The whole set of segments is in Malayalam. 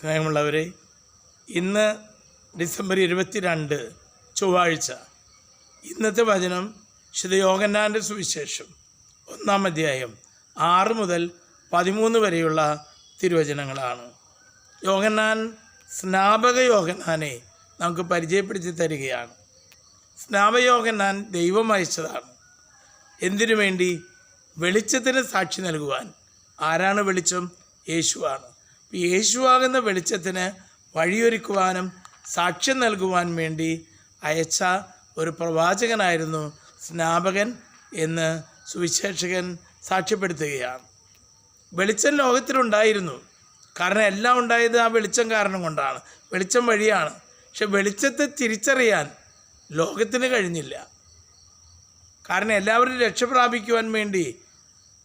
സ്നേഹമുള്ളവരെ ഇന്ന് ഡിസംബർ ഇരുപത്തിരണ്ട് ചൊവ്വാഴ്ച. ഇന്നത്തെ വചനം വിശുദ്ധ യോഗന്നാന്റെ സുവിശേഷം ഒന്നാം അധ്യായം ആറ് മുതൽ പതിമൂന്ന് വരെയുള്ള തിരുവചനങ്ങളാണ്. യോഗന്നാൻ സ്നാപക യോഗന്നാനെ നമുക്ക് പരിചയപ്പെടുത്തി തരികയാണ്. സ്നാപയോഗന്നാൻ ദൈവം അയച്ചതാണ്. എന്തിനു വേണ്ടി? വെളിച്ചത്തിന് സാക്ഷി നൽകുവാൻ. ആരാണ് വെളിച്ചം? യേശുവാണ്. യേശുവാകുന്ന വെളിച്ചത്തിന് വഴിയൊരുക്കുവാനും സാക്ഷ്യം നൽകുവാൻ വേണ്ടി അയച്ച ഒരു പ്രവാചകനായിരുന്നു സ്നാപകൻ എന്ന് സുവിശേഷകൻ സാക്ഷ്യപ്പെടുത്തുകയാണ്. വെളിച്ചം ലോകത്തിലുണ്ടായിരുന്നു. കാരണം എല്ലാം ഉണ്ടായത് ആ വെളിച്ചം കാരണം കൊണ്ടാണ്. വെളിച്ചം വഴിയാണ്. പക്ഷെ വെളിച്ചത്തെ തിരിച്ചറിയാൻ ലോകത്തിന് കഴിഞ്ഞില്ല. കാരണം എല്ലാവരും രക്ഷ പ്രാപിക്കുവാൻ വേണ്ടി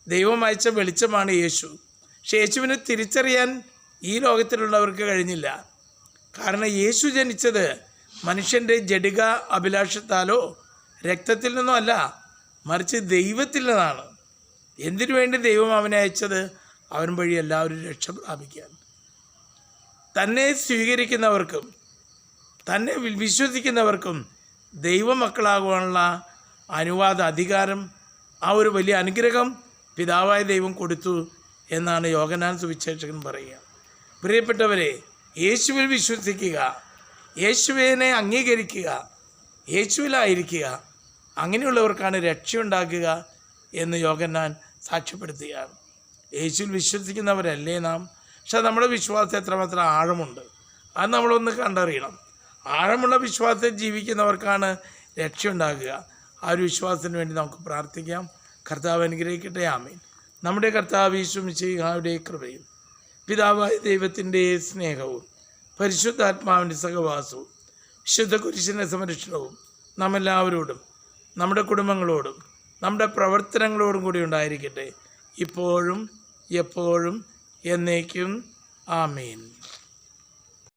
ദൈവം അയച്ച വെളിച്ചമാണ് യേശു. പക്ഷെ യേശുവിനെ തിരിച്ചറിയാൻ ഈ ലോകത്തിലുള്ളവർക്ക് കഴിഞ്ഞില്ല. കാരണം യേശു ജനിച്ചത് മനുഷ്യന്റെ ജഡിക അഭിലാഷത്താലോ രക്തത്തിൽ നിന്നോ അല്ല മറിച്ച് ദൈവത്തിൽ നിന്നാണ്. എന്തിനു വേണ്ടി ദൈവം അവനെ അയച്ചത്? അവൻ വഴി എല്ലാവരും രക്ഷ പ്രാപിക്കാൻ. തന്നെ സ്വീകരിക്കുന്നവർക്കും തന്നെ വിശ്വസിക്കുന്നവർക്കും ദൈവമക്കളാകുവാനുള്ള അനുവാദ അധികാരം ആ ഒരു വലിയ അനുഗ്രഹം പിതാവായ ദൈവം കൊടുത്തു എന്നാണ് യോഗനാൻ സുവിശേഷകൻ പറയുക. പ്രിയപ്പെട്ടവരെ യേശുവിൽ വിശ്വസിക്കുക യേശുവിനെ അംഗീകരിക്കുക യേശുവിലായിരിക്കുക അങ്ങനെയുള്ളവർക്കാണ് രക്ഷയുണ്ടാക്കുക എന്ന് യോഗന്നാൻ സാക്ഷ്യപ്പെടുത്തുകയാണ്. യേശുവിൽ വിശ്വസിക്കുന്നവരല്ലേ നാം? പക്ഷെ നമ്മുടെ വിശ്വാസം എത്രമാത്രം ആഴമുണ്ട്? അത് നമ്മളൊന്ന് കണ്ടറിയണം. ആഴമുള്ള വിശ്വാസത്തിൽ ജീവിക്കുന്നവർക്കാണ് രക്ഷയുണ്ടാകുക. ആ ഒരു വിശ്വാസത്തിന് വേണ്ടി നമുക്ക് പ്രാർത്ഥിക്കാം. കർത്താവ് അനുഗ്രഹിക്കട്ടെ. ആമീൻ. നമ്മുടെ കർത്താവ് ഈശ്വമിച്ചയുടെ കൃപയും പിതാവായ ദൈവത്തിന്റെ സ്നേഹവും പരിശുദ്ധാത്മാവിന്റെ സഹവാസവും വിശുദ്ധ കുരിശിന്റെ സംരക്ഷണവും നാം എല്ലാവരോടും നമ്മുടെ കുടുംബങ്ങളോടും നമ്മുടെ പ്രവർത്തനങ്ങളോടും കൂടി ഉണ്ടായിരിക്കട്ടെ. ഇപ്പോഴും എപ്പോഴും എന്നേക്കും. ആമീൻ.